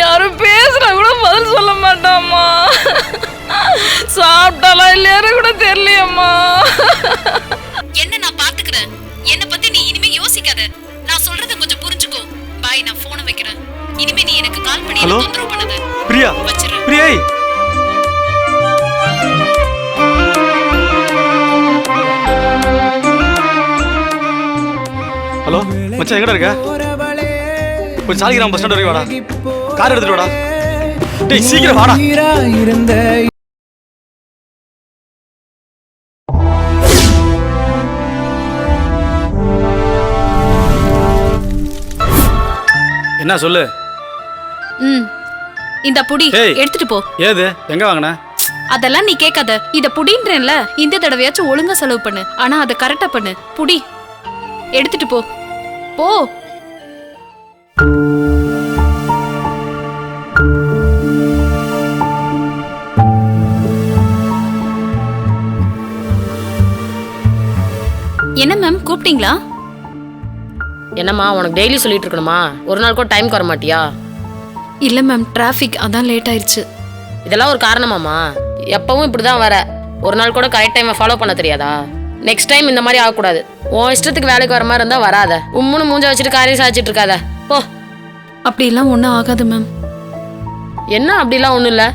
யாரும் பேசுனா கூட பதில் சொல்ல மாட்டாம்மா. சாப்பிட்டாலா இல்லையான்னு கூட தெரியலையம்மா. என்ன நான் பாத்துக்கிறேன் என்ன பத்தி நீ இனிமே யோசிக்காத. நான் சொல்றத கொஞ்சம் புரிஞ்சுக்கோ. பாய் நான் போனை வைக்கிறேன். இனிமே நீ எனக்கு கால் பண்ணி தொந்தரவு பண்ணாத. பிரியா? வச்சிடுறேன் பிரியாய் ஹலோ மச்சான் எங்கடா இருக்க? கொஞ்சம் சாலிகிராம் பஸ் ஸ்டாண்ட் வரைக்கும் வாடா. கார் எடுத்துட்டு வாடா. டேய் சீக்கிரம் வாடா. இருந்த என்ன சொல்லு? ம் இந்த புடி ஏய். எடுத்துட்டு போ. ஏது? எங்க வாங்கின? அதெல்லாம் நீ கேட்காத. இத புடின்றேன்ல இந்த தடவையாச்சும் ஒழுங்கா செலவு பண்ணு. ஆனா அதை கரெக்டா பண்ணு. புடி எடுத்துட்டு போ. போ. என்ன மேம் கூப்பிட்டீங்களா? என்னம்மா உனக்கு டெய்லி சொல்லிட்டு இருக்கணுமா ஒரு நாள் கூட டைம் வர மாட்டியா இல்ல மேம் டிராஃபிக் அதான் லேட் ஆயிருச்சு. இதெல்லாம் ஒரு காரணமாம்மா. எப்பவும் இப்படி தான் வர. ஒரு நாள் கூட கரெக்ட் டைமை ஃபாலோ பண்ண தெரியாதா? நெக்ஸ்ட் டைம் இந்த மாதிரி ஆகக்கூடாது. உன் இஷ்டத்துக்கு வேலைக்கு வர மாதிரி இருந்தால் வராத. உம்முன்னு மூஞ்ச வச்சுட்டு காரியம் சாதிச்சிட்டு இருக்காத. போ. அப்படிலாம் ஒன்றும் ஆகாது மேம் என்ன அப்படிலாம் ஒன்றும் இல்லை?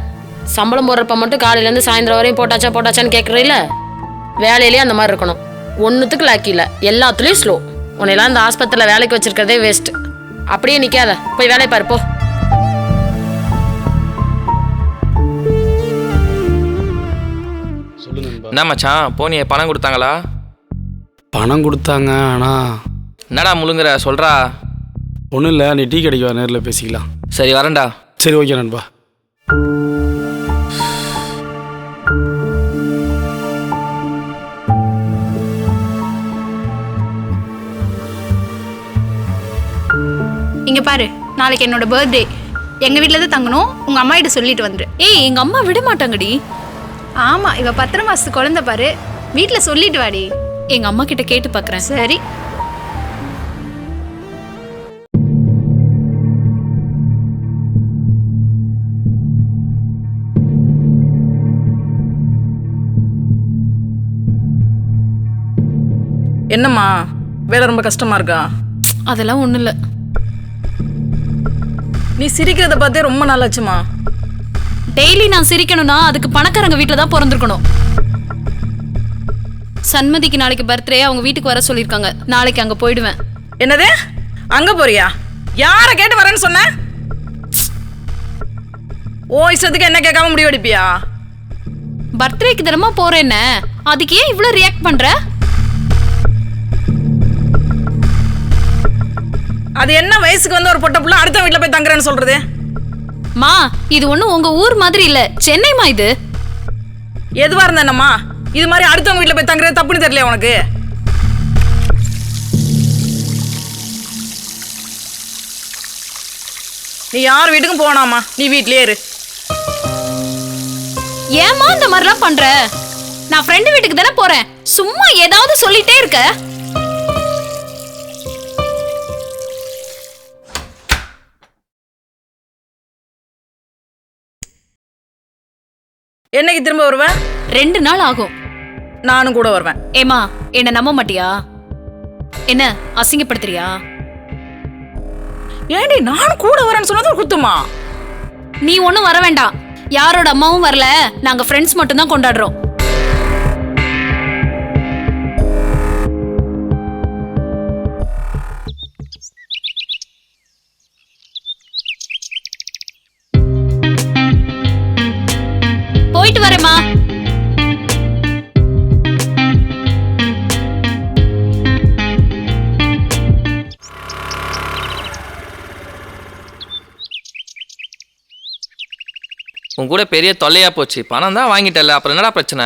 சம்பளம் போடுறப்ப மட்டும் காலையிலேருந்து சாயந்தரம் வரையும் போட்டாச்சா போட்டாச்சான்னு கேட்குறீல்ல வேலையிலேயே அந்த மாதிரி இருக்கணும். ஒன்றுத்துக்கு லாக்கி இல்லை. எல்லாத்துலேயும் ஸ்லோ உன்னையெல்லாம் இந்த ஆஸ்பத்திரியில் வேலைக்கு வச்சிருக்கிறதே வேஸ்ட் அப்படியே நிற்காத போய் வேலையை பாரு போ. சொல்லு நண்பா. என்ன மச்சான்? போனியே பணம் கொடுத்தாங்களா? பணம் கொடுத்தாங்க ஆனா. என்னடா முழுங்குற? சொல்றா. ஒன்றும் இல்லை நீ டீ கடைக்கு வா நேரில் பேசிக்கலாம். சரி வரேன்டா. சரி ஓகே நண்பா. இங்க பாரு நாளைக்கு என்னோட பர்த்டே எங்க வீட்ல தான் தங்கணும் உங்க அம்மா கிட்ட சொல்லிட்டு வந்துரு. ஏய் எங்க அம்மா விட மாட்டாங்கடி. ஆமா இவ பத்திர மாசத்து குழந்தை பாரு. வீட்ல சொல்லிட்டு வாடி. எங்க அம்மா கிட்ட கேட்டு பார்க்கறேன் சரி. என்னம்மா வேலை ரொம்ப கஷ்டமா இருக்கா? அதெல்லாம் ஒண்ணும் இல்ல நீ சிரிக்கிறத பார்த்தே ரொம்ப நாளாச்சுமா. டெய்லி நான் சிரிக்கணும்னா அதுக்கு பணக்காரங்க வீட்ல தான் பிறந்திருக்கணும். சன்மதிக்கு நாளைக்கு பர்த்டே அவங்க வீட்டுக்கு வர சொல்லியிருக்காங்க. நாளைக்கு அங்க போயிடுவேன். என்னது? அங்க போறியா? யாரை கேட்டு வரேன்னு சொன்ன? ஓ இஷ்டத்துக்கு என்ன கேட்காம முடிவு எடுப்பியா பர்த்டேக்கு தினமா போறேன்ன. அதுக்கு ஏன் இவ்ளோ ரியாக்ட் பண்ற? அது என்ன வயசுக்கு வந்து ஒரு பொட்ட புள்ள அடுத்த வீட்ல போய் தங்குறேன்னு சொல்றது? மா இது ஒண்ணும் உங்க ஊர் மாதிரி இல்ல. சென்னைமா இது? எதுவா இருந்தா என்னம்மா இது மாதிரி அடுத்தவங்க வீட்ல போய் தங்குறது தப்புன்னு தெரியல உனக்கு? நீ யார் வீட்டுக்கும் போனாமா நீ வீட்லயே இரு. ஏமா இந்த மாதிரிலாம் பண்ற? நான் ஃப்ரெண்டு வீட்டுக்கு தானே போறேன். சும்மா ஏதாவது சொல்லிட்டே இருக்க. என்னைக்கு திரும்ப வருவ ரெண்டு நாள் ஆகும். நானும் கூட வருவேன். ஏமா என்ன நம்ப மாட்டியா? என்ன அசிங்கப்படுத்துறியா? ஏண்டி நானும் கூட வரேன்னு சொன்னது ஒரு குத்துமா? நீ ஒண்ணும் வர வேண்டாம். யாரோட அம்மாவும் வரல. நாங்க ஃப்ரெண்ட்ஸ் மட்டும் தான் கொண்டாடுறோம். உன் கூட பெரிய தொல்லையா போச்சு. பணம் தான் வாங்கிட்டல அப்புறம் என்னடா பிரச்சனை?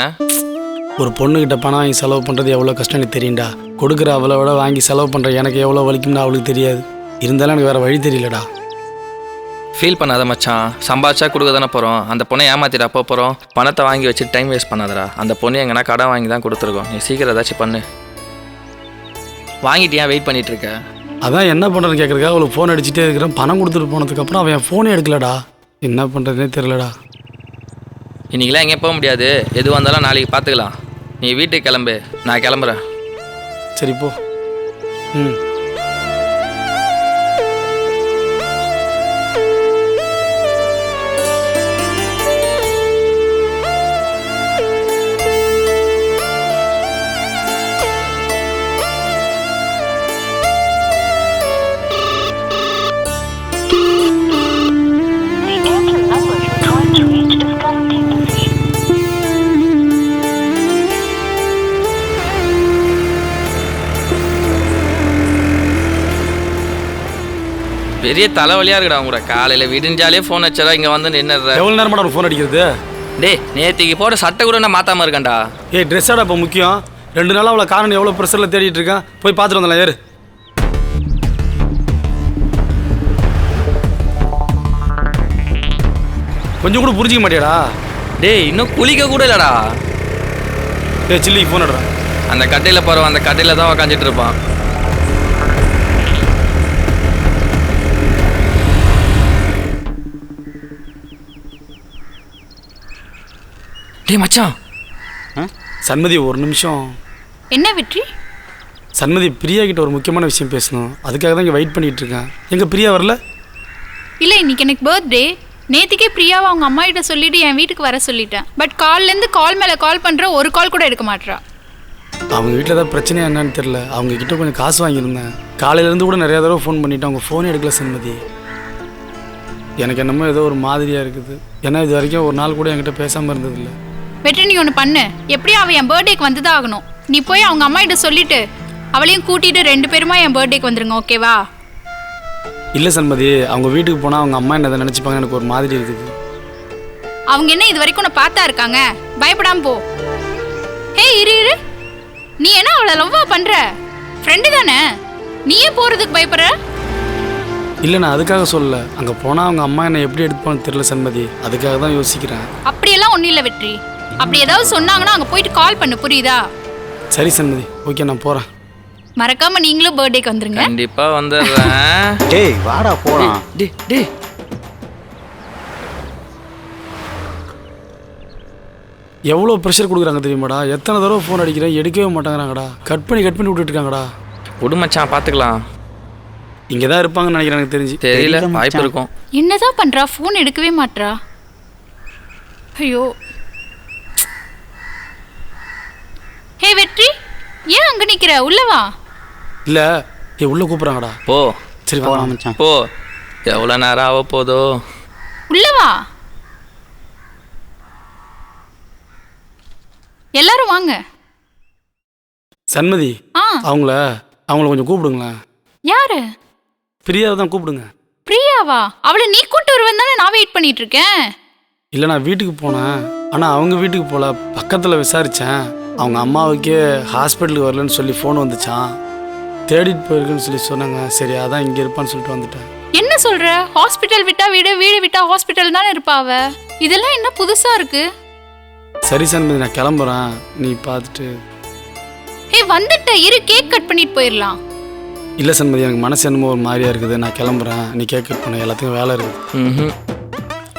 ஒரு பொண்ணுகிட்ட பணம் வாங்கி செலவு பண்ணுறது எவ்வளோ கஷ்டம் எனக்கு தெரியும்டா. கொடுக்குற அவளை விட வாங்கி செலவு பண்ணுற எனக்கு எவ்வளோ வலிக்கும்னு அவளுக்கு தெரியாது. இருந்தாலும் எனக்கு வேறு வழி தெரியலடா. ஃபீல் பண்ணாத மச்சான். சம்பாதிச்சா கொடுக்க தானே போகிறோம் அந்த பொண்ணை ஏமாத்திடா போக போகிறோம் பணத்தை வாங்கி வச்சு டைம் வேஸ்ட் பண்ணாதடா. அந்த பொண்ணு எங்கன்னா கடன் வாங்கி தான் கொடுத்துருக்கோம். நீ சீக்கிரம் ஏதாச்சும் பண்ணு. வாங்கிட்டு ஏன் வெயிட் பண்ணிட்டு இருக்க. அதான் என்ன பண்ணுறேன்னு கேட்குறக்கா அவளுக்கு ஃபோன் அடிச்சுட்டே இருக்கிறேன். பணம் கொடுத்துட்டு போனதுக்கப்புறம் அவன் என் ஃபோனே எடுக்கலடா. என்ன பண்ணுறதுனே தெரிலடா இன்னைக்கெல்லாம் எங்கேயும் போக முடியாது. எது வந்தாலும் நாளைக்கு பார்த்துக்கலாம். நீ வீட்டுக்கு கிளம்பு. நான் கிளம்புறேன். சரி போ. ம். பெரிய தலைவலியாக இருக்குடா உங்களோட காலையில் விடிஞ்சாலே ஃபோன் வச்சதா இங்கே வந்து நின்னுடுற. எவ்வளோ நேரமாடா உனக்கு ஃபோன் அடிக்கிறது? டேய் நேத்திக்கு போட சட்டை கூட நான் மாற்றாம இருக்கேன்டா. ஏய் ட்ரெஸ்ஸாடா இப்போ முக்கியம். ரெண்டு நாளாக அவளை காரணம் எவ்வளோ ப்ரெஷரில் தேடிட்டு இருக்கேன் போய் பார்த்துட்டு வந்தலாம் ஏறு. கொஞ்சம் கூட புரிஞ்சிக்க மாட்டியாடா? டேய் இன்னும் குளிக்க கூட இல்லைடா. ஏய் சில்லி ஃபோன் அடுறா அந்த கட்டையில் போகிறவன் அந்த கட்டையில் தான் உக்காந்துட்டு இருப்பான். டேய் மச்சான். சண்மதி ஒரு நிமிஷம். என்ன வெற்றி? சண்மதி பிரியா கிட்ட ஒரு முக்கியமான விஷயம் பேசணும். அதுக்காக தான் இங்கே வெயிட் பண்ணிட்டு இருக்கேன். எங்க பிரியா வரல? இல்லை இன்னைக்கு எனக்கு பர்த்டே நேத்திக்கே பிரியாவை அவங்க அம்மா கிட்ட சொல்லிட்டு என் வீட்டுக்கு வர சொல்லிட்டேன். பட் கால்லேருந்து கால் மேலே கால் பண்ணுற ஒரு கால் கூட எடுக்க மாட்றா. அவங்க வீட்டில் ஏதாவது பிரச்சனையா என்னன்னு தெரில அவங்க கிட்ட கொஞ்சம் காசு வாங்கியிருந்தேன். காலையிலேருந்து கூட நிறைய தடவை ஃபோன் பண்ணிட்டேன் அவங்க ஃபோனே எடுக்கல சண்மதி எனக்கு என்னமோ ஏதோ ஒரு மாதிரியாக இருக்குது. ஏன்னா இது வரைக்கும் ஒரு நாள் கூட என்கிட்ட பேசாமல் இருந்ததில்ல. வெற்றி நீ ஒன்று பண்ணு. எப்படியும் அவள் என் பர்த்டேக்கு வந்து தான் ஆகணும். நீ போய் அவங்க அம்மா கிட்ட சொல்லிட்டு அவளையும் கூட்டிட்டு ரெண்டு பேருமா என் பர்த்டேக்கு வந்துருங்க ஓகேவா இல்லை சண்மதி அவங்க வீட்டுக்கு போனால் அவங்க அம்மா என்னதை நினச்சிப்பாங்க எனக்கு ஒரு மாதிரி இருக்குது. அவங்க என்ன இது வரைக்கும் உன்னை பார்த்தா இருக்காங்க? பயப்படாம போ. ஹே இரு இரு. நீ என்ன அவளை லவ்வா பண்ற? ஃப்ரெண்டு தானே? நீயே போறதுக்கு பயப்படுற? இல்லை நான் அதுக்காக சொல்லல. அங்கே போனால் அவங்க அம்மா என்னை எப்படி எடுப்பான்னு தெரில சண்மதி அதுக்காக தான் யோசிக்கிறேன். அப்படியெல்லாம் ஒன்றும் இல்லை வெற்றி. அப்படி ஏதாவது சொன்னாங்கன்னா அங்கே போயிட்டு கால் பண்ணு புரியுதா? சரி சண்மதி ஓகே நான் போகிறேன் மறக்காம நீங்களும் பர்த்டேக்கு வந்துருங்க. கண்டிப்பாக வந்துடுறேன். டேய் வாடா போலாம் டேய் டேய் எவ்வளோ ப்ரெஷர் கொடுக்குறாங்க தெரியுமாடா? எத்தனை தடவை ஃபோன் அடிக்கிறேன் எடுக்கவே மாட்டேங்கிறாங்கடா. கட் பண்ணி கட் பண்ணி விட்டுட்டு இருக்காங்கடா விடு மச்சான் பார்த்துக்கலாம் இங்கே தான் இருப்பாங்கன்னு நினைக்கிறேன் எனக்கு தெரிஞ்சு. தெரியல வாய்ப்பு. இருக்கும். என்னதான் பண்றா? ஃபோன் எடுக்கவே மாட்றா. ஐயோ. ஹே வெற்றி ஏன் அங்க நிக்கிற? உள்ள வா. இல்லை ஏ உள்ளே கூப்பிட்றாங்கடா. போ. சரி வாங்க மச்சான். போ. எவ்வளோ நேரம் ஆக போதோ. உள்ள வா. எல்லாரும் வாங்க. சண்மதி ஆ. அவங்கள அவங்கள கொஞ்சம் கூப்பிடுங்களேன். யாரு? பிரியாவை தான் கூப்பிடுங்க. பிரியாவா? அவளை நீ கூட்டு வருவேன் தானே நான் வெயிட் பண்ணிட்டு இருக்கேன். இல்லை நான் வீட்டுக்கு போனேன். ஆனால் அவங்க வீட்டுக்கு போகல பக்கத்தில் விசாரித்தேன் அவங்க அம்மாவுக்கே ஹாஸ்பிட்டலுக்கு வரலன்னு சொல்லி ஃபோன் வந்துச்சான் தேடிட்டு போயிருக்குன்னு சொல்லி சொன்னாங்க. சரி அதான் இங்கே இருப்பான்னு சொல்லிட்டு வந்துட்டேன். என்ன சொல்ற? ஹாஸ்பிட்டல் விட்டா வீடு வீடு விட்டா ஹாஸ்பிட்டல் தானே இருப்பா அவ? இதெல்லாம் என்ன புதுசா இருக்கு? சரி சண்மதி நான் கிளம்புறேன். நீ பார்த்துட்டு. ஏய் வந்துட்ட. இரு கேக் கட் பண்ணிட்டு போயிடலாம் இல்லை சண்மதி எனக்கு மனசு என்னமோ ஒரு மாதிரியா இருக்குது. நான் கிளம்புறேன். நீ கேக் கட் பண்ண. எல்லாத்துக்கும் வேலை இருக்குது. ம்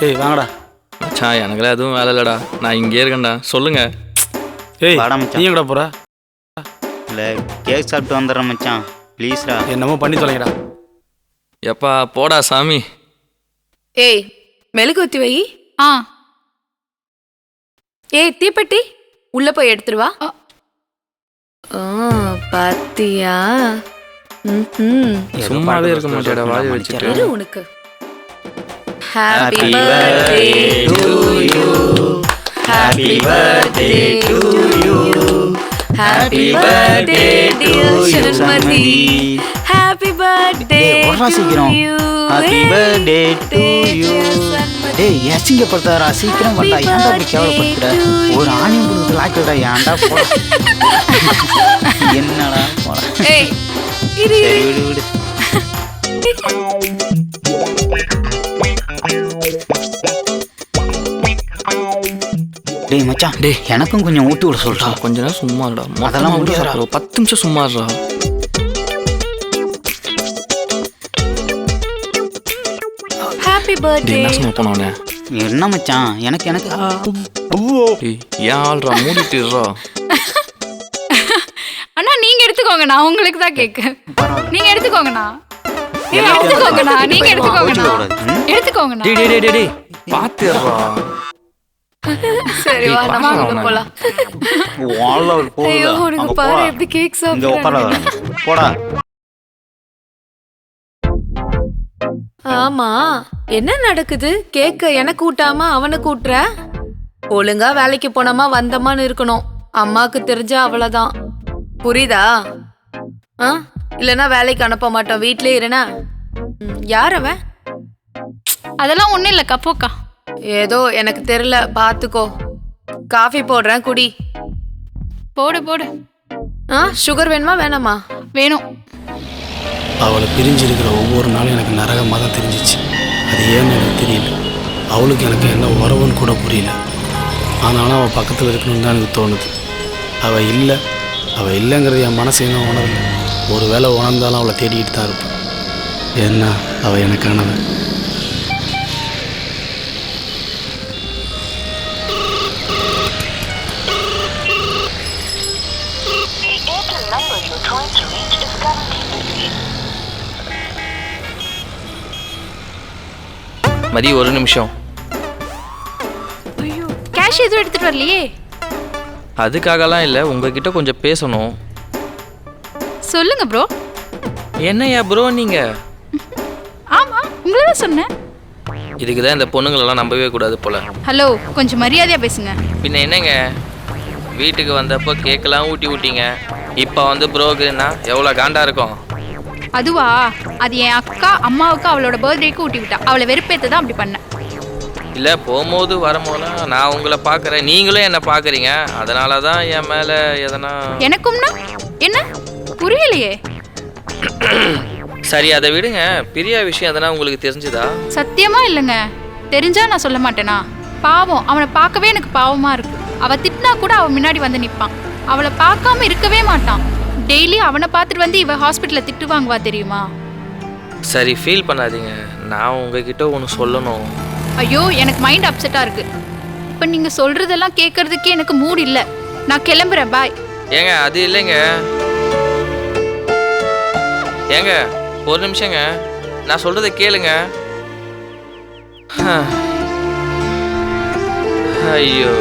ஏய் வாங்கடா. மச்சான் எனக்குலாம் எதுவும் வேலை இல்லைடா. நான் இங்கே இருக்கேன்டா. சொல்லுங்க. ஏய் வாடா மச்சான். நீ எங்கடா போற? இல்லை கேக் சாப்பிட்டு வந்துடுறேன் மச்சான். ப்ளீஸ்டா என்னமோ பண்ணி தொலைங்கடா. எப்பா போடா சாமி. ஏய் மெழுகுவத்தி வை. ஆ. ஏய் தீப்பெட்டி உள்ள போய் எடுத்துட்டு வா. அ. ஆ பாத்தியா? ம்ஹும். சும்மாவே இருக்க மாட்டேடா வாயை வச்சுட்டு. இரு உனக்கு. Happy Happy birthday to you happy birthday to you happy birthday dear Shanmathi happy birthday டேய், வர்றா சீக்கிரம். ஹாப்பி பர்த்டே டு யூ டேய் அசிங்கப்படுத்தாரா சீக்கிரம் வரடா ஏன்டா இப்படி கேவலப்படுத்துற? ஒரு ஆணியம் கொடுத்து லாக்கிடா ஏன்டா போ என்னடா போடா? ஏய் இரு விடு விடு. டேய் மச்சான். டேய் எனக்கும் கொஞ்சம் ஊட்டி விட சொல்றா. கொஞ்ச நேரம் சும்மா இருடா. அதெல்லாம் முடியாதுடா. பத்து நிமிஷம் சும்மா இருடா. ஹாப்பி பர்த்டே என்ன சும்மா போனவனே என்ன மச்சான்? எனக்கு எனக்கு. ஏன் ஆள்றா? மூடிட்டுறா அண்ணா நீங்க எடுத்துக்கோங்கண்ணா உங்களுக்கு தான் கேக்கு. நீங்க எடுத்துக்கோங்கண்ணா. நீங்க எடுத்துக்கோங்கண்ணா நீங்க எடுத்துக்கோங்கண்ணா. எடுத்துக்கோங்கண்ணா. டேய் டேய் டேய் பாத்துறா சரி வா நம்ம போலாம். wallet போகுது. ஐயோ உனக்கு அங்க பாரு போடா. எப்படி கேக் இங்க சாப்பிடுறாங்க. உட்காராத போடா. ஆமா என்ன நடக்குது? கேக்க எனக்கு கூட்டாம அவனை கூட்டுற? ஒழுங்கா வேலைக்கு போனோமா வந்தோமான்னு இருக்கணும். அம்மாக்கு தெரிஞ்சா அவ்வளவுதான். புரியுதா? ஆ? இல்லனா வேலைக்கு அனுப்ப மாட்டோம். வீட்லயே இருனா? யார் அவன்? அதெல்லாம் ஒண்ணும் இல்லக்கா போக்கா. ஏதோ எனக்கு தெரியல பாத்துக்கோ. காஃபி போடுறேன் குடி. போடு போடு. ஆ சுகர் வேணுமா வேணாமா? வேணும். அவளை பிரிஞ்சிருக்கிற ஒவ்வொரு நாளும் எனக்கு நரகமாக தான் தெரிஞ்சிச்சு. அது ஏன்னு எனக்கு தெரியல. அவளுக்கு எனக்கு என்ன உறவுன்னு கூட புரியல. ஆனாலும் அவள் பக்கத்தில் இருக்கணும்னு தான் எனக்கு தோணுது. அவள் இல்லை அவள் இல்லைங்கிறது என் மனசு என்ன உணரல. ஒரு வேளை உணர்ந்தாலும் அவளை தேடிக்கிட்டு தான் இருப்பேன் என்ன அவள் எனக்கானவன் மதி ஒரு நிமிஷம். ஐயோ கேஷ் எதுவும் எடுத்துட்டு வரலையே? அதுக்காகலாம் இல்லை உங்ககிட்ட கொஞ்சம் பேசணும். சொல்லுங்க ப்ரோ என்னய்யா ப்ரோ நீங்க? ஆமா உங்களை தான் சொன்னேன். இதுக்கு தான் இந்த பொண்ணுங்களெல்லாம் நம்பவே கூடாது போல. ஹலோ கொஞ்சம் மரியாதையா பேசுங்க. பின்ன என்னங்க? வீட்டுக்கு வந்தப்போ கேக்கெல்லாம் ஊட்டி விட்டீங்க இப்போ வந்து ப்ரோக்குன்னா எவ்வளோ காண்டா இருக்கும்? அதுவா அது என் அக்கா அம்மாவுக்கு அவளோட பர்த்டேக்கு ஊட்டி விட்டா அவளை வெறுப்பேத்த தான் அப்படி பண்ணேன் இல்லை போகும்போது வரும்போதெல்லாம் நான் உங்களை பார்க்குறேன். நீங்களும் என்னை பார்க்குறீங்க. அதனால தான் என் மேலே எதனா எனக்கும்னா? என்ன? புரியலையே. சரி அதை விடுங்க. பிரியா விஷயம் எதனா உங்களுக்கு தெரிஞ்சுதா? சத்தியமா இல்லைங்க. தெரிஞ்சா நான் சொல்ல மாட்டேனா? பாவம் அவனை பார்க்கவே எனக்கு பாவமா இருக்கு. அவ திட்டினா கூட அவன் முன்னாடி வந்து நிப்பான். அவளை பார்க்காம இருக்கவே மாட்டான். டெய்லி அவனை பார்த்துட்டு வந்து இவ ஹாஸ்பிட்டல்ல திட்டு வாங்குவா தெரியுமா? சரி ஃபீல் பண்ணாதீங்க. நான் உங்ககிட்ட ஒன்று சொல்லணும். ஐயோ எனக்கு மைண்ட் அப்செட்டா இருக்கு. இப்போ நீங்க சொல்றதெல்லாம் கேட்கறதுக்கே எனக்கு மூட் இல்ல. நான் கிளம்புறேன் பாய் ஏங்க அது இல்லைங்க. ஏங்க ஒரு நிமிஷங்க. நான் சொல்றதை கேளுங்க. ஐயோ.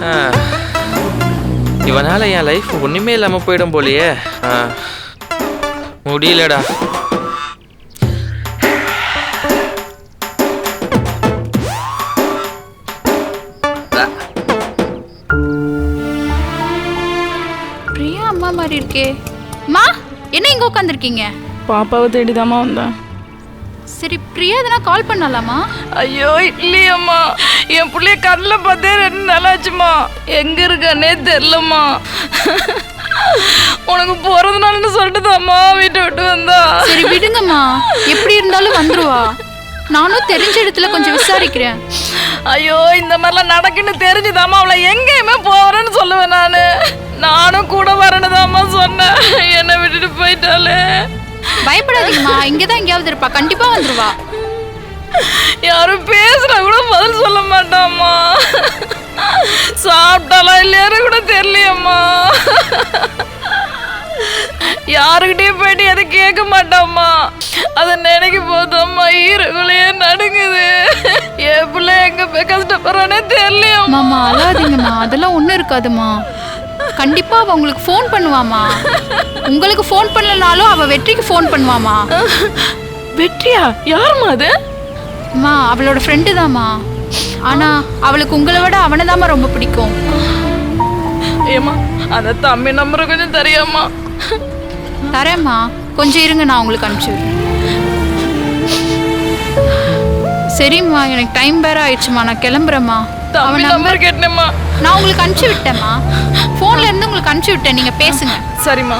ஹ. இவனால என் லைஃப் ஒண்ணுமே இல்லாம போயிடும் போலியே. முடியலடா. பிரியா அம்மா மாதிரி இருக்கே. மா என்ன இங்க உட்காந்துருக்கீங்க பாப்பாவை தேடிதாம்மா வந்தேன். சரி பிரியா எதனா கால் பண்ணலாமா? ஐயோ இல்லையம்மா. என் புள்ளைய கண்ணில் பார்த்தே ரெண்டு நாளாச்சுமா. எங்க இருக்கானே தெரிலம்மா உனக்கு பிறந்த நாள்னு சொல்லிட்டுதாம்மா வீட்டை விட்டு வந்தா. சரி விடுங்கம்மா. எப்படி இருந்தாலும் வந்துருவா. நானும் தெரிஞ்ச இடத்துல கொஞ்சம் விசாரிக்கிறேன். ஐயோ இந்த மாதிரிலாம் நடக்குன்னு தெரிஞ்சுதாம்மா அவளை எங்கேயுமே போறேன்னு சொல்லுவேன் நான். நானும் கூட வரணுதாம்மா சொன்னேன். என்னை விட்டுட்டு போயிட்டாலே பயப்படாதீங்கம்மா. இங்கதான் எங்கேயாவது இருப்பா. கண்டிப்பா வந்துருவா. யாரும் பேசுனா கூட பதில் சொல்ல மாட்டாம்மா. சாப்பிட்டாலா இல்லையான்னு கூட தெரியலையம்மா. யாருக்கிட்டயும் போயிட்டு எதுவும் கேட்க மாட்டாம்மா. அதை நினைக்கும் போதம்மா ஈரகுலையே நடுங்குது. என் பிள்ளை எங்க போய் கஷ்டப்படுறானே தெரியலையம்மா. மாமா அழாதீங்கம்மா. அதெல்லாம் ஒன்றும் இருக்காதும்மா. கண்டிப்பா அவ உங்களுக்கு ஃபோன் பண்ணுவாமா உங்களுக்கு ஃபோன் பண்ணலனாலும் அவ வெற்றிக்கு ஃபோன் பண்ணுவாமா வெற்றியா? யாரும்மா அது? அம்மா அவளோட ஃப்ரெண்டு தாம்மா. ஆனா அவளுக்கு உங்களை விட அவனை ரொம்ப பிடிக்கும். ஏம்மா அந்த தம்பி நம்பரை கொஞ்சம் தெரியாமா தரேம்மா. கொஞ்சம் இருங்க நான் உங்களுக்கு அனுப்பிச்சு விடுறேன். சரிம்மா எனக்கு டைம் வேற ஆயிடுச்சுமா நான் கிளம்புறேம்மா. அவன் நம்பர் கேட்டேம்மா. நான் உங்களுக்கு அனுப்பிச்சு விட்டேம்மா. ஃபோன்ல இருந்து உங்களுக்கு அனுப்பிச்சு விட்டேன். நீங்க பேசுங்க. சரிம்மா.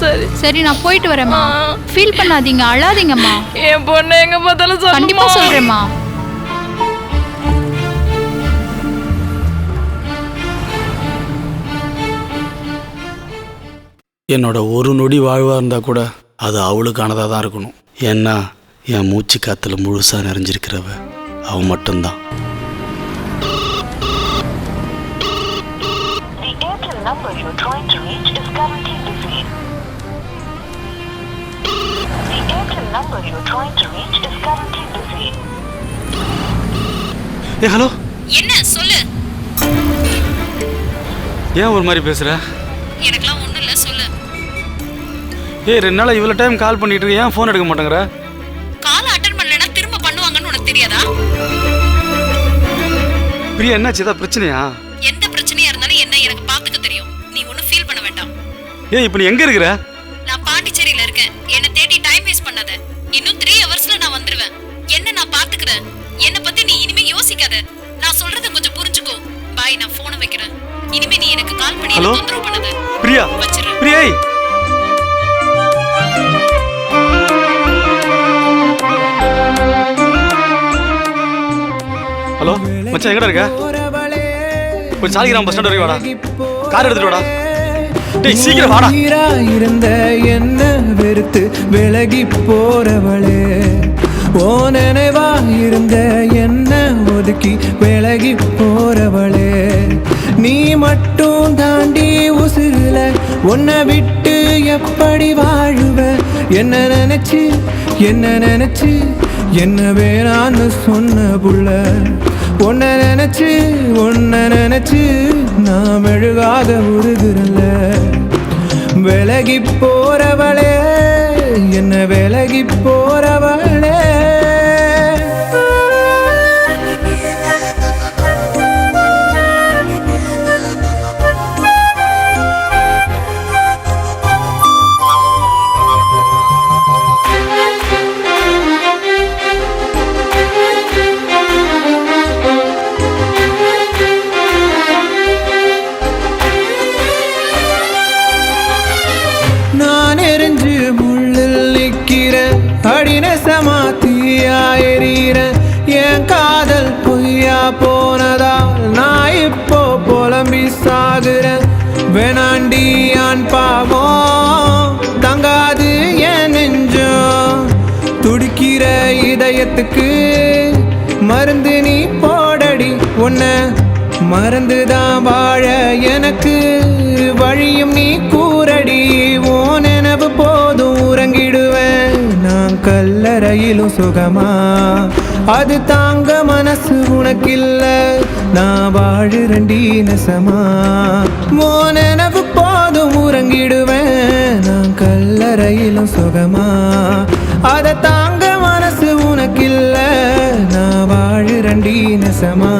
சரி. சரி நான் போயிட்டு வரேம்மா. ஃபீல் பண்ணாதீங்க அழாதீங்கம்மா. என் பொண்ணு எங்க பார்த்தாலும் கண்டிப்பா சொல்றேம்மா. என்னோட ஒரு நொடி வாழ்வாக இருந்தால் கூட அது அவளுக்கானதாக தான் இருக்கணும். ஏன்னா என் மூச்சு காத்துல முழுசாக நிறைஞ்சிருக்கிறவ அவன் மட்டும்தான். The number you're trying to reach is currently busy. The Airtel number you're trying to reach is currently busy. ஏ ஹலோ? என்ன சொல்லு. ஏன் ஒரு மாதிரி பேசுகிற எனக்கெல்லாம் ஒண்ணும் இல்ல சொல்லு. ஏய் ரெண்டு நாள் இவ்வளோ டைம் கால் பண்ணிட்டு இருக்க, ஏன் ஃபோன் எடுக்க மாட்டேங்கிற? கால் அட்டன் பண்ணலனா திரும்ப பண்ணுவாங்கன்னு உனக்கு தெரியாதா? பிரியா என்னாச்சு? ஏதாவது பிரச்சனையா? ஏய் இப்போ நீ எங்கே இருக்கிற? நான் பாண்டிச்சேரியில இருக்கேன். என்ன தேடி டைம் வேஸ்ட் பண்ணாத. இன்னும் த்ரீ ஹவர்ஸ்ல நான் வந்துருவேன். என்ன நான் பாத்துக்கிறேன் என்ன பத்தி நீ இனிமே யோசிக்காத. நான் சொல்றத கொஞ்சம் புரிஞ்சுக்கோ. பாய் நான் போனை வைக்கிறேன். இனிமே நீ எனக்கு கால் பண்ணி ஹலோ? தொந்தரவு பண்ணாத. பிரியா? வச்சிரு. பிரியா. ஹலோ மச்சான் எங்கடா இருக்க? கொஞ்சம் சாலிகிராம் பஸ் ஸ்டாண்ட் வரைக்கும் வாடா. கார் எடுத்துட்டு வாடா. டேய் சீக்கிரம் வாடா. உயிரா இருந்த என்ன வெறுத்து விலகி போறவளே? ஓ நினைவா இருந்த என்ன ஒதுக்கி விலகி போறவளே? நீ மட்டும் தாண்டி உசுருல உன்னை விட்டு எப்படி வாழுவ? என்ன நினைச்சு என்ன நினைச்சு என்ன வேணான்னு சொன்ன புள்ள? உன்னை நினைச்சு உன்னை நினைச்சு நான் மெழுகாக உருகுறல விலகி போறவளே என்ன விலகி போறவளே. பாவோ தங்காது என் நெஞ்சோ துடிக்கிற இதயத்துக்கு மருந்து நீ போடடி. உன்னை மறந்துதான் வாழ எனக்கு வழியும் நீ கூறடி. ஓ நினைவு போதும் உறங்கிடுவேன். நான் கல்லறையிலும் சுகமா? அது தாங்க மனசு உனக்கில்ல. நான் வாழுறண்டி நெசமா? ஓ நினைவு உறங்கிடுவேன் நான் கல்லறையிலும் சுகமா? அதை தாங்க மனசு உனக்கில்ல. நான் வாழுறண்டி நெசமா?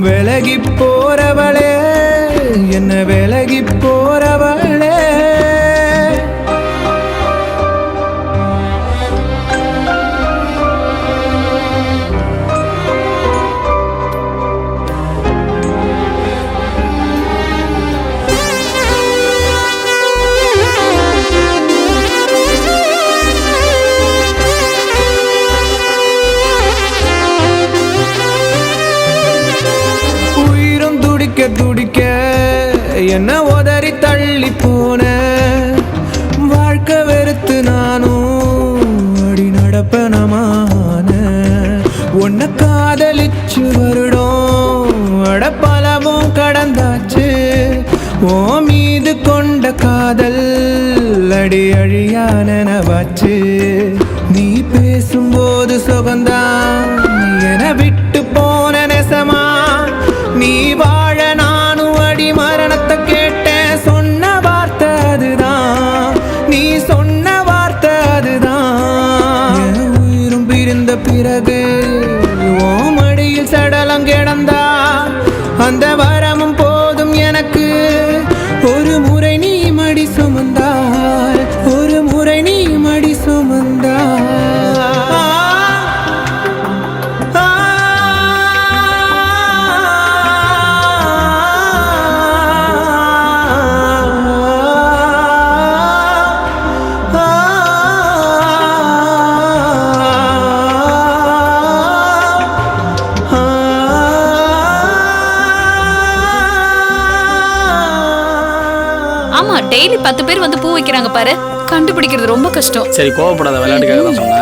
விலகி போறவளே என்ன விலகி போறவள். துடிக்க துடிக்க என்ன உதறி தள்ளி போன? வாழ்க்கை வெறுத்து நானும் அடி நடப்பனமான. உன்னை காதலிச்சு வருடம் அட பலவும் கடந்தாச்சு. ஓ மீது கொண்ட காதல் அடி அழியா நனவாச்சு நீ பேசும்போது சுகந்தான் என விட்டு போன நெசமா? பத்து பேர் வந்து பூ வைக்கிறாங்க பாரு. கண்டுபிடிக்கிறது ரொம்ப கஷ்டம். சரி கோவப்படாத விளையாட்டுக்காக தான் சொன்னேன்.